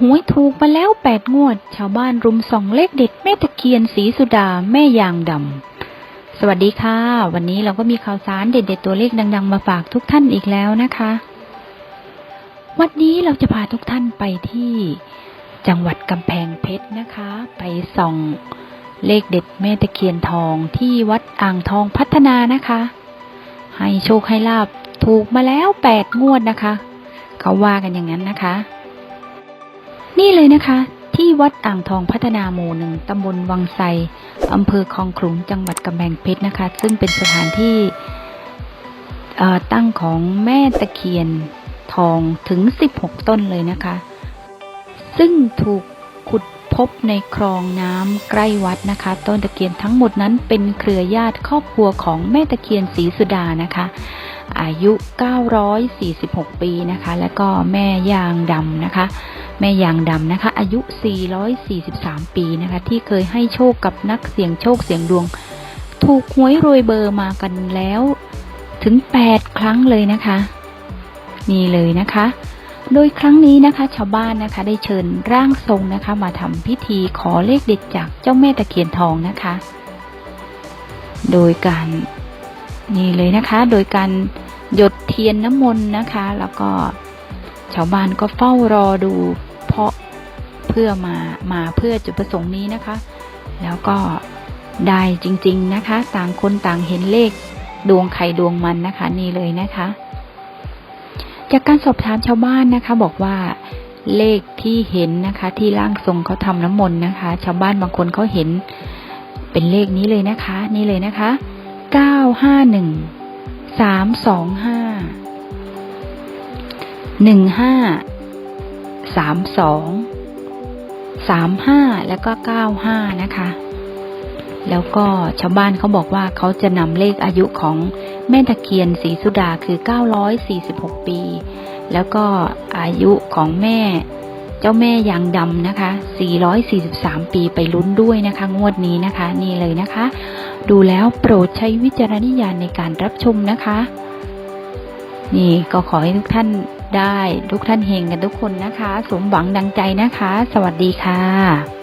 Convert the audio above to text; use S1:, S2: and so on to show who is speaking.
S1: หวยถูกมาแล้วแปดงวด ชาวบ้านรุมส่องเลขเด็ดแม่ตะเคียนสีสุดาแม่ยางดำ สวัสดีค่ะ วันนี้เราก็มีข่าวสารเด็ดๆตัวเลขดัง ๆ มาฝากทุกท่านอีกแล้วนะคะ วันนี้เราจะพาทุกท่านไปที่จังหวัดกำแพงเพชรนะคะ ไปส่องเลขเด็ดแม่ตะเคียนทองที่วัดอ่างทองพัฒนานะคะ ให้โชคให้ลาบถูกมาแล้วแปดงวดนะคะ เขาว่ากันอย่างนั้นนะคะ นี่เลยนะคะ ที่วัดอ่างทองพัฒนาหมู่หนึ่งตำบลวังไซอำเภอคลองขลุงจังหวัดกำแพงเพชรนะคะ ซึ่งเป็นสถานที่ตั้งของแม่ตะเคียนทองถึง 16 ต้นเลยนะคะ ซึ่งถูกขุดพบในคลองน้ำใกล้วัดนะคะ ต้นตะเคียนทั้งหมดนั้นเป็นเครือญาติครอบครัวของแม่ตะเคียนศรีสุดานะคะ อายุ 946 ปีนะคะ แล้วก็แม่ยางดำนะคะ แม่ยางดำนะคะ อายุ 443 ปีนะคะ ที่เคยให้โชคกับนักเสี่ยงโชคเสี่ยงดวง ถูกหวยรวยเบอร์มากันแล้วถึง 8 ครั้งเลยนะคะ นี่เลยนะคะ โดยครั้งนี้นะคะ ชาวบ้านนะคะ ได้เชิญร่างทรงนะคะ มาทำพิธีขอเลขเด็ดจากเจ้าแม่ตะเคียนทองนะคะ โดยการนี่เลยนะคะ โดยการ หยดเทียนน้ำมนต์นะคะ แล้วก็ชาวบ้านก็เฝ้ารอดูเพราะเพื่อมามาเพื่อจุดประสงค์นี้นะคะ แล้วก็ได้จริงๆนะคะ ต่างคนต่างเห็นเลขดวงใครดวงมันนะคะ นี่เลยนะคะ จากการสอบถามชาวบ้านนะคะ บอกว่าเลขที่เห็นนะคะ ที่ร่างทรงเขาทำน้ำมนต์นะคะ ชาวบ้านบางคนเขาเห็นเป็นเลขนี้เลยนะคะ นี่เลยนะคะเก้าห้าหนึ่ง สามสองห้าหนึ่งห้าสามสองสามห้าแล้วก็เก้าห้านะคะ แล้วก็ชาวบ้านเขาบอกว่าเขาจะนำเลขอายุของแม่ตะเคียนศรีสุดาคือ 946 ปี แล้วก็อายุของแม่ เจ้าแม่ยางดำนะคะ 443 ปีไปลุ้นด้วยนะคะ งวดนี้นะคะ นี่เลยนะคะ ดูแล้วโปรดใช้วิจารณญาณในการรับชมนะคะ นี่ก็ขอให้ทุกท่านได้ ทุกท่านเฮงกันทุกคนนะคะ สมหวังดังใจนะคะ สวัสดีค่ะ